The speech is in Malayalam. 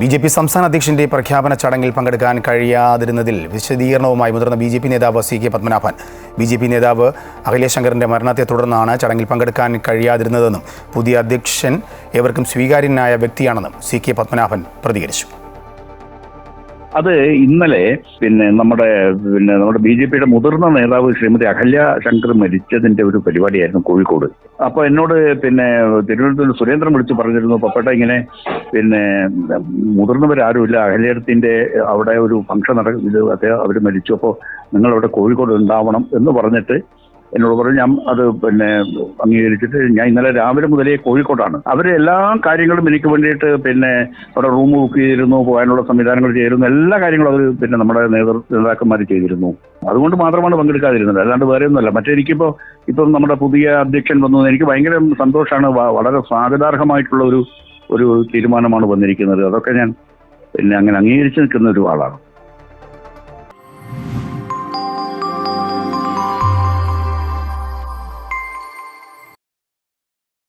ബി ജെ പി സംസ്ഥാന അധ്യക്ഷന്റെ പ്രഖ്യാപന ചടങ്ങിൽ പങ്കെടുക്കാൻ കഴിയാതിരുന്നതിൽ വിശദീകരണവുമായി മുതിർന്ന ബി ജെ പി നേതാവ് C K Padmanabhan. B J P നേതാവ് അഖിലേഷ് ശങ്കറിന്റെ മരണത്തെ തുടർന്നാണ് ചടങ്ങിൽ പങ്കെടുക്കാൻ കഴിയാതിരുന്നതെന്നും പുതിയ അധ്യക്ഷൻ ഏവർക്കും സ്വീകാര്യനായ വ്യക്തിയാണെന്നും സി കെ പത്മനാഭൻ പ്രതികരിച്ചു. അത് ഇന്നലെ പിന്നെ നമ്മുടെ പിന്നെ നമ്മുടെ ബി ജെ പിയുടെ മുതിർന്ന നേതാവ് ശ്രീമതി അഹല്യ ശങ്കർ മരിച്ചതിന്റെ ഒരു പരിപാടിയായിരുന്നു കോഴിക്കോട്. അപ്പൊ എന്നോട് പിന്നെ തിരുവനന്തപുരം സുരേന്ദ്രൻ വിളിച്ച് പറഞ്ഞിരുന്നു പപ്പേട്ട ഇങ്ങനെ പിന്നെ മുതിർന്നവരാരുമില്ല അഹല്യത്തിന്റെ അവിടെ ഒരു ഫംഗ്ഷൻ നടക്കുന്നത് അദ്ദേഹം അവർ മരിച്ചു. അപ്പോൾ നിങ്ങൾ അവിടെ കോഴിക്കോട് ഉണ്ടാവണം എന്ന് പറഞ്ഞിട്ട് എന്നോട് പറഞ്ഞു ഞാൻ അത് പിന്നെ അംഗീകരിച്ചിട്ട് ഞാൻ ഇന്നലെ രാവിലെ മുതലേ കോഴിക്കോട്ടാണ് അവർ എല്ലാ കാര്യങ്ങളും എനിക്ക് വേണ്ടിയിട്ട് പിന്നെ അവിടെ റൂം ബുക്ക് ചെയ്തിരുന്നു പോകാനുള്ള സംവിധാനങ്ങൾ ചെയ്തിരുന്നു. എല്ലാ കാര്യങ്ങളും അവർ പിന്നെ നമ്മുടെ നേതൃ നേതാക്കന്മാർ ചെയ്തിരുന്നു. അതുകൊണ്ട് മാത്രമാണ് പങ്കെടുക്കാതിരുന്നത്. അല്ലാണ്ട് വേറെ ഒന്നുമല്ല. മറ്റേ എനിക്കിപ്പോൾ ഇപ്പം നമ്മുടെ പുതിയ അധ്യക്ഷൻ വന്നു. എനിക്ക് ഭയങ്കര സന്തോഷമാണ്. വളരെ സ്വാഗതാർഹമായിട്ടുള്ള ഒരു ഒരു തീരുമാനമാണ് വന്നിരിക്കുന്നത്. അതൊക്കെ ഞാൻ പിന്നെ അങ്ങനെ അംഗീകരിച്ചു നിൽക്കുന്ന ഒരു ആളാണ്.